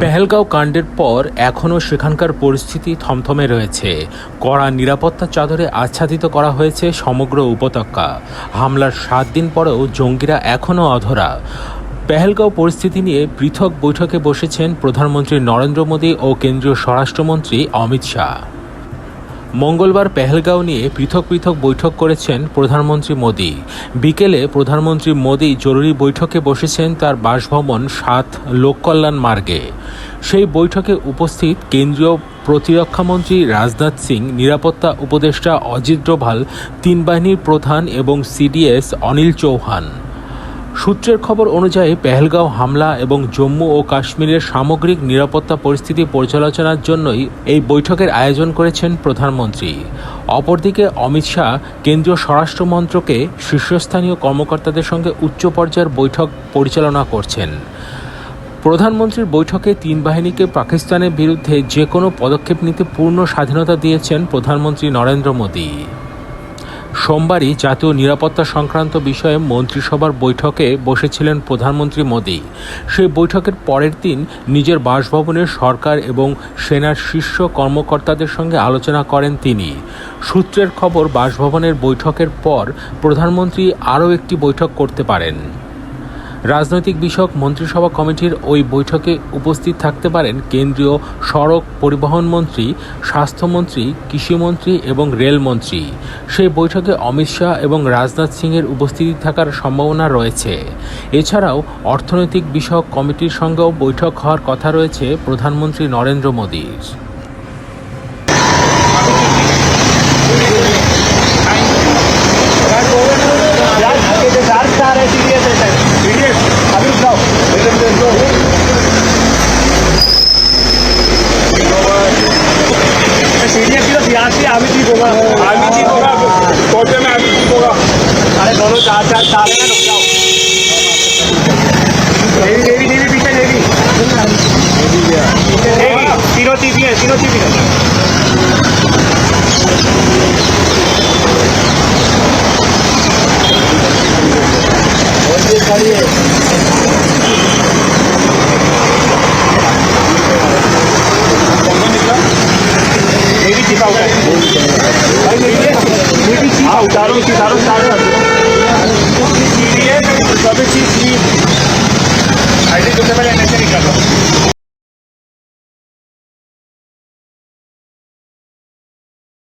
পেহেলগাঁও কাণ্ডের পর এখনও সেখানকার পরিস্থিতি থমথমে রয়েছে। কড়া নিরাপত্তা চাদরে আচ্ছাদিত করা হয়েছে সমগ্র উপত্যকা। হামলার সাত দিন পরেও জঙ্গিরা এখনও অধরা। পেহেলগাঁও পরিস্থিতি নিয়ে পৃথক বৈঠকে বসেছেন প্রধানমন্ত্রী নরেন্দ্র মোদী ও কেন্দ্রীয় স্বরাষ্ট্রমন্ত্রী অমিত শাহ। মঙ্গলবার পেহেলগাঁও নিয়ে পৃথক পৃথক বৈঠক করেছেন প্রধানমন্ত্রী মোদী। বিকেলে প্রধানমন্ত্রী মোদী জরুরি বৈঠকে বসেছেন তার বাসভবন সাত লোককল্যাণ মার্গে। সেই বৈঠকে উপস্থিত কেন্দ্রীয় প্রতিরক্ষামন্ত্রী রাজনাথ সিং, নিরাপত্তা উপদেষ্টা অজিত ডোভাল, তিন বাহিনীর প্রধান এবং সিডিএস অনিল চৌহান। সূত্রের খবর অনুযায়ী, পেহেলগাঁও হামলা এবং জম্মু ও কাশ্মীরের সামগ্রিক নিরাপত্তা পরিস্থিতি পর্যালোচনার জন্যই এই বৈঠকের আয়োজন করেছেন প্রধানমন্ত্রী। অপরদিকে, অমিত শাহ কেন্দ্রীয় স্বরাষ্ট্রমন্ত্রকে শীর্ষস্থানীয় কর্মকর্তাদের সঙ্গে উচ্চ পর্যায়ের বৈঠক পরিচালনা করছেন। প্রধানমন্ত্রীর বৈঠকে তিন বাহিনীকে পাকিস্তানের বিরুদ্ধে যে কোনো পদক্ষেপ নিতে পূর্ণ স্বাধীনতা দিয়েছেন প্রধানমন্ত্রী নরেন্দ্র মোদী। সোমবারই জাতীয় নিরাপত্তা সংক্রান্ত বিষয়ে মন্ত্রিসভার বৈঠকে বসেছিলেন প্রধানমন্ত্রী মোদী। সেই বৈঠকের পরের দিন নিজের বাসভবনে সরকার এবং সেনার শীর্ষ কর্মকর্তাদের সঙ্গে আলোচনা করেন তিনি। সূত্রের খবর, বাসভবনের বৈঠকের পর প্রধানমন্ত্রী আরও একটি বৈঠক করতে পারেন। রাজনৈতিক বিষয়ক মন্ত্রিসভা কমিটির ওই বৈঠকে উপস্থিত থাকতে পারেন কেন্দ্রীয় সড়ক পরিবহন মন্ত্রী, স্বাস্থ্যমন্ত্রী, কৃষিমন্ত্রী এবং রেলমন্ত্রী সেই বৈঠকে অমিত শাহ এবং রাজনাথ সিংয়ের উপস্থিতি থাকার সম্ভাবনা রয়েছে। এছাড়াও অর্থনৈতিক বিষয়ক কমিটির সঙ্গেও বৈঠক হওয়ার কথা রয়েছে প্রধানমন্ত্রী নরেন্দ্র মোদীর। होगा आमी ठीक होगा में आमी ठीक होगा अरे दोनों चार चार है ना रुक जाओ देवी देवी देवी तीनों टीवी है तीनों टीवी है देवी उठा भाई देवी Ah, o Daron, o Daron, o Daron.